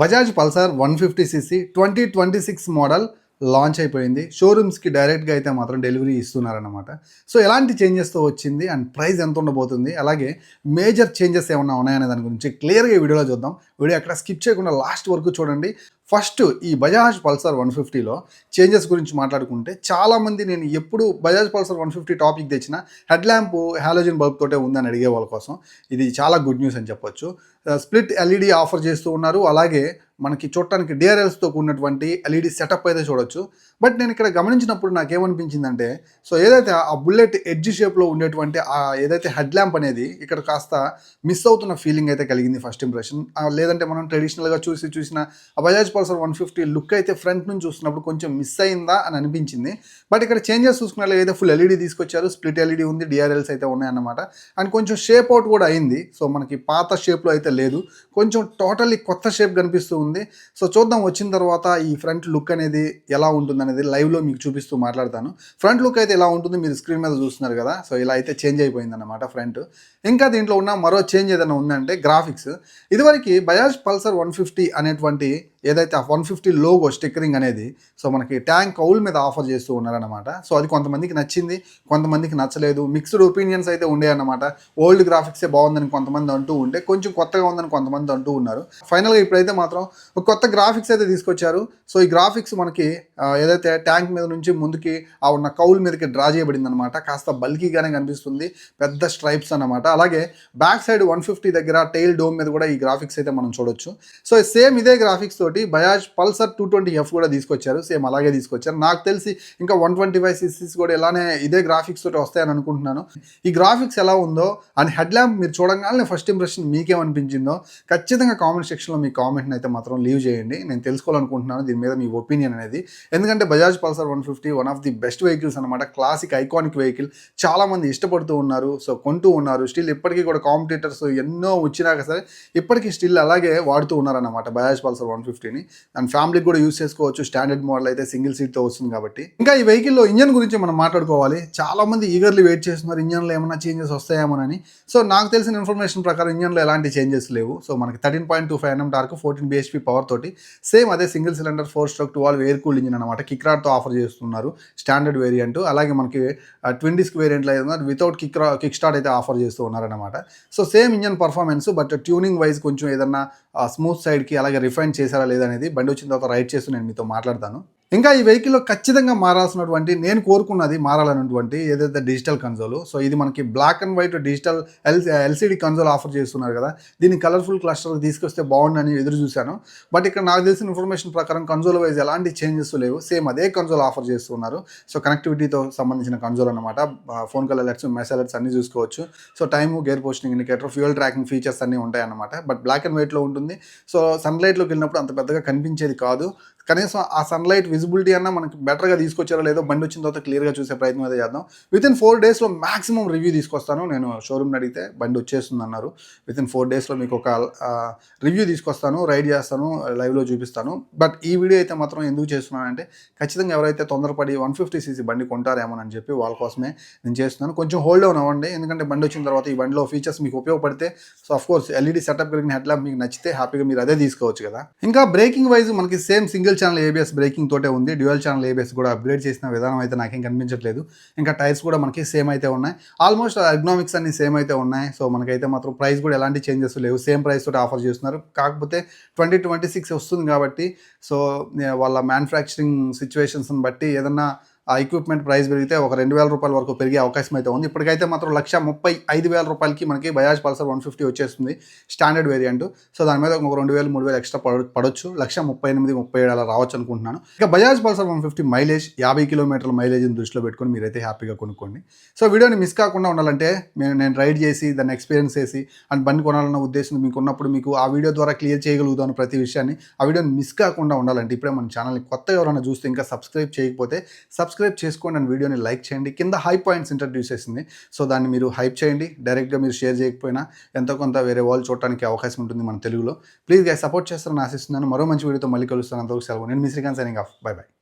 Bajaj Pulsar one fifty CC twenty twenty six model launch అయిపోయింది. షోరూమ్స్కి డైరెక్ట్గా అయితే మాత్రం డెలివరీ ఇస్తున్నారనమాట సో ఎలాంటి చేంజెస్తో వచ్చింది అండ్ ప్రైస్ ఎంత ఉండబోతుంది? అలాగే మేజర్ చేంజెస్ ఏమన్నా ఉన్నాయనే దాని గురించి క్లియర్గా ఈ వీడియోలో చూద్దాం. వీడియో అక్కడ స్కిప్ చేయకుండా లాస్ట్ వరకు చూడండి. ఫస్ట్ ఈ బజాజ్ పల్సర్ వన్ ఫిఫ్టీలో చేంజెస్ గురించి మాట్లాడుకుంటే చాలామంది నేను ఎప్పుడు Bajaj Pulsar one fifty topic తెచ్చిన హెడ్ ల్యాంప్ హాలోజన్ బల్బ్ తోటే ఉందని అడిగే వాళ్ళ కోసం. ఇది చాలా గుడ్ న్యూస్ అని చెప్పొచ్చు. స్ప్లిట్ ఎల్ఈడి ఆఫర్ చేస్తూ ఉన్నారు. అలాగే మనకి చూడటానికి డిఆర్ఎల్స్తో కూడినటువంటి ఎల్ఈడి సెటప్ అయితే చూడొచ్చు. బట్ నేను ఇక్కడ గమనించినప్పుడు నాకేమనిపించిందంటే సో ఏదైతే ఆ బుల్లెట్ ఎడ్జ్ షేప్లో ఉండేటువంటి ఆ ఏదైతే హెడ్ ల్యాంప్ అనేది ఇక్కడ కాస్త మిస్ అవుతున్న ఫీలింగ్ అయితే కలిగింది ఫస్ట్ ఇంప్రెషన్. లేదంటే మనం ట్రెడిషనల్గా చూసి చూసిన ఆ Bajaj Pulsar one fifty look అయితే ఫ్రంట్ నుంచి చూసినప్పుడు కొంచెం మిస్ అయిందా అని అనిపించింది. బట్ ఇక్కడ చేంజెస్ చూసుకున్నట్లు అయితే ఫుల్ ఎల్ఈడి తీసుకొచ్చారు స్ప్లిట్ ఎల్ఈడి ఉంది డిఆర్ఎల్స్ అయితే ఉన్నాయన్నమాట. అండ్ కొంచెం షేప్ అవుట్ కూడా అయింది. సో మనకి పాత షేప్లో అయితే లేదు. కొంచెం టోటల్లీ కొత్త షేప్ కనిపిస్తూ ఉంది. సో చూద్దాం వచ్చిన తర్వాత ఈ ఫ్రంట్ లుక్ అనేది ఎలా ఉంటుంది అనేది లైవ్లో మీకు చూపిస్తూ మాట్లాడతాను. ఫ్రంట్ లుక్ అయితే ఎలా ఉంటుంది మీరు స్క్రీన్ మీద చూస్తున్నారు కదా. సో ఇలా అయితే చేంజ్ అయిపోయింది అనమాట ఫ్రంట్ ఇంకా దీంట్లో ఉన్న మరో చేంజ్ ఏదైనా ఉందంటే గ్రాఫిక్స్ ఇదివరకు బయాజ్ పల్సర్ వన్ ఫిఫ్టీ అనేటువంటి ఏదైతే ఆ వన్ ఫిఫ్టీ లోగో స్టిక్కరింగ్ అనేది సో మనకి ట్యాంక్ కౌల్ మీద ఆఫర్ చేస్తూ ఉన్నారనమాట సో అది కొంతమందికి నచ్చింది కొంతమందికి నచ్చలేదు. మిక్స్డ్ ఒపీనియన్స్ అయితే ఉండే అన్నమాట. ఓల్డ్ గ్రాఫిక్సే బాగుందని కొంతమంది అంటూ ఉంటే కొంచెం కొత్తగా ఉందని కొంతమంది అంటూ ఉన్నారు. ఫైనల్గా ఇప్పుడైతే మాత్రం ఒక కొత్త గ్రాఫిక్స్ అయితే తీసుకొచ్చారు. సో ఈ గ్రాఫిక్స్ మనకి ఏదైతే ట్యాంక్ మీద నుంచి ముందుకి ఆ ఉన్న కౌల్ మీదకి డ్రా చేయబడింది అనమాట కాస్త బల్కీగానే కనిపిస్తుంది. పెద్ద స్ట్రైప్స్ అన్నమాట. అలాగే బ్యాక్ సైడ్ వన్ ఫిఫ్టీ దగ్గర టైల్ డోమ్ మీద కూడా ఈ గ్రాఫిక్స్ అయితే మనం చూడొచ్చు. సో సేమ్ ఇదే గ్రాఫిక్స్ తోటి Bajaj Pulsar two twenty F కూడా తీసుకొచ్చారు. సేమ్ అలాగే తీసుకొచ్చారు. నాకు తెలిసి ఇంకా వన్ ట్వంటీ ఫైవ్ సిసిస్ కూడా ఇలానే ఇదే గ్రాఫిక్స్ తోటి వస్తాయని అనుకుంటున్నాను. ఈ గ్రాఫిక్స్ ఎలా ఉందో అండ్ హెడ్ ల్యాంప్ మీరు చూడగానే ఫస్ట్ ఇంప్రెషన్ మీకేమనిపించిందో ఖచ్చితంగా కామెంట్ సెక్షన్లో మీ కామెంట్ని అయితే మాత్రం లీవ్ చేయండి. నేను తెలుసుకోవాలనుకుంటున్నాను దీని మీద మీ ఒపీనియన్ అనేది. ఎందుకంటే Bajaj Pulsar one fifty one of the best vehicles అనమాట క్లాసిక్ ఐకానిక్ వెహికల్ చాలా మంది ఇష్టపడుతూ ఉన్నారు. సో కొంటూ ఉన్నారు. స్టిల్ ఇప్పటికీ కూడా కాంపిటేటర్స్ ఎన్నో వచ్చినాక సరే ఇప్పటికీ స్టిల్ అలాగే వాడుతూ ఉన్నారన్నమాట బజాజ్ పల్సర్ వన్ ఫిఫ్టీ ఫిఫ్టీని అండ్ ఫ్యామిలీకి కూడా యూస్ చేసుకోవచ్చు. స్టాండర్డ్ మోడల్ అయితే సింగిల్ సీట్తో వస్తుంది కాబట్టి. ఇంకా ఈ వెహికల్లో ఇంజన్ గురించి మనం మాట్లాడుకోవాలి. చాలా మంది ఈగర్లీ వెయిట్ చేస్తున్నారు. ఇంజన్లో ఏమైనా చేంజెస్ వస్తాయేమోనని. సో నాకు తెలిసిన ఇన్ఫర్మేషన్ ప్రకారం ఇంజన్లో ఎలాంటి చేంజెస్ లేవు. సో మనకి thirteen point two five NM torque fourteen BHP power తోటి సేమ్ అదే single cylinder four stroke twelve air cool engine అనమాట కిక్రాడ్తో ఆఫర్ చేస్తున్నారు. Standard variant. అలాగే మనకి ట్విన్ డిస్క్ వేరియంట్లో ఏదైనా వితౌట్ కిక్ కిక్ స్టార్ట్ అయితే ఆఫర్ చేస్తూ ఉన్నారనమాట so same engine performance but tuning wise కొంచెం ఏదన్నా స్మూత్ సైడ్కి అలాగే రిఫైన్ చేశారా లేదనేది బండి వచ్చిన తర్వాత రైడ్ చేస్తూ నేను మీతో మాట్లాడతాను. ఇంకా ఈ వెహికల్లో ఖచ్చితంగా మారాల్సినటువంటి నేను కోరుకున్నది మారాలన్నటువంటి ఏదైతే డిజిటల్ కన్సోల్ సో ఇది మనకి black and white digital L LCD console offer చేస్తున్నారు కదా. దీన్ని కలర్ఫుల్ క్లస్టర్ తీసుకొస్తే బాగుండని ఎదురు చూశాను. బట్ ఇక్కడ నాకు తెలిసిన ఇన్ఫర్మేషన్ ప్రకారం కన్సోల్ వైజ్ ఎలాంటి చేంజెస్ లేవు. సేమ్ అదే కన్సోల్ ఆఫర్ చేస్తున్నారు. సో కనెక్టివిటీతో సంబంధించిన కన్సోల్ అనమాట phone call alerts message alerts అన్నీ చూసుకోవచ్చు. So time gear posting indicator fuel tracking features అన్నీ ఉంటాయి అన్నమాట బట్ బ్లాక్ అండ్ వైట్లో ఉంటుంది. సో సన్లైట్లోకి వెళ్ళినప్పుడు అంత పెద్దగా కనిపించేది కాదు. కనీసం ఆ సన్లైట్ విజిబిలిటీ అన్న మనకి బెటర్గా తీసుకొచ్చారో లేదో బండి వచ్చిన తర్వాత క్లియర్గా చూసే ప్రయత్నం అయితే చేద్దాం. విత్ ఇన్ ఫోర్ డేస్లో మాక్సిమం రివ్యూ తీసుకొస్తాను. నేను షోరూమ్ని అడిగితే బండి వచ్చేస్తుంది అన్నారు. విత్ ఇన్ ఫోర్ డేస్లో మీకు ఒక రివ్యూ తీసుకొస్తాను రైడ్ చేస్తాను లైవ్లో చూపిస్తాను. బట్ ఈ వీడియో అయితే మాత్రం ఎందుకు చేస్తున్నానంటే ఖచ్చితంగా ఎవరైతే తొందరపడి వన్ ఫిఫ్టీ సీసీ బండి కొంటారేమోనని చెప్పి వాళ్ళ కోసమే నేను చేస్తున్నాను. కొంచెం హోల్డ్ డౌన్ అవ్వండి. ఎందుకంటే బండి వచ్చిన తర్వాత ఈ బండిలో ఫీచర్స్ మీకు ఉపయోగపడితే so of course LED setup కలిగిన హెడ్ ల్యాంప్ మీకు నచ్చితే హ్యాపీగా మీరు అదే తీసుకోవచ్చు కదా. ఇంకా బ్రేకింగ్ వైజ్ మనకి same single channel ABS braking తోటే ఉంది. డ్యూయల్ ఛానల్ ఏబిఎస్ కూడా అప్గ్రేడ్ చేసిన విధానం అయితే నాకేం కనిపించట్లేదు. ఇంకా టైర్స్ కూడా మనకి సేమ్ అయితే ఉన్నాయి. ఆల్మోస్ట్ ఎగ్నామిక్స్ అన్ని సేమ్ అయితే ఉన్నాయి. సో మనకైతే మాత్రం ప్రైస్ కూడా ఎలాంటి చేంజెస్ లేవు. సేమ్ ప్రైస్ తోటి ఆఫర్ చేస్తున్నారు. కాకపోతే ట్వంటీ ట్వంటీ సిక్స్ వస్తుంది కాబట్టి సో వాళ్ళ మ్యానుఫ్యాక్చరింగ్ సిచ్యువేషన్స్ని బట్టి ఏదన్నా ఆ ఎక్విప్మెంట్ ప్రైస్ పెరిగితే ఒక రెండు వేల రూపాయల వరకు పెరిగే అవకాశం అయితే ఉంది. ఇప్పటికైతే మాత్రం లక్ష ముప్పై ఐదు వేల రూపాయలకి మనకి బజాజ్ పల్సర్ వన్ ఫిఫ్టీ వచ్చేస్తుంది. స్టాండర్డ్ వేరియంట్ సో దాని మీద ఒక రెండు వేలు మూడు వేలు ఎక్స్ట్రా పడ పడొచ్చు. లక్ష ముప్పై ఎనిమిది ముప్పై ఏడు అలా రావచ్చు అనుకుంటున్నాను. ఇక Bajaj Pulsar one fifty mileage యాభై కిలోమీటర్ల మైలేజ్ని దృష్టిలో పెట్టుకొని మీరైతే హ్యాపీగా కొనుక్కోండి. సో వీడియోని మిస్ కాకుండా ఉండాలంటే నేను నేను రైడ్ చేసి దాన్ని ఎక్స్పీరియన్స్ చేసి అండ్ బండి కొనాలన్న ఉద్దేశం మీకు ఉన్నప్పుడు మీకు ఆ వీడియో ద్వారా క్లియర్ చేయగలుగుతాను ప్రతి విషయాన్ని. ఆ వీడియోని మిస్ కాకుండా ఉండాలంటే ఇప్పుడే మన ఛానల్ని కొత్త ఎవరైనా చూస్తే ఇంకా సబ్స్క్రైబ్ చేయకపోతే సబ్స్క్రైబ్ చేసుకోండి అండ్ వీడియోని లైక్ చేయండి. కింద హై పాయింట్స్ ఇంట్రడ్యూస్ చేసింది. సో దాన్ని మీరు హైప్ చేయండి. డైరెక్ట్గా మీరు షేర్ చేయకపోయినా ఎంతో కొంత వేరే వాళ్ళు చూడడానికి అవకాశం ఉంటుంది మన తెలుగులో. ప్లీజ్గా సపోర్ట్ చేస్తారని ఆశిస్తున్నాను. మరో మంచి వీడియోతో మళ్ళీ కలుస్తాను. అంతవరకు సెలవు. నేను మీ Srikanth signing off bye bye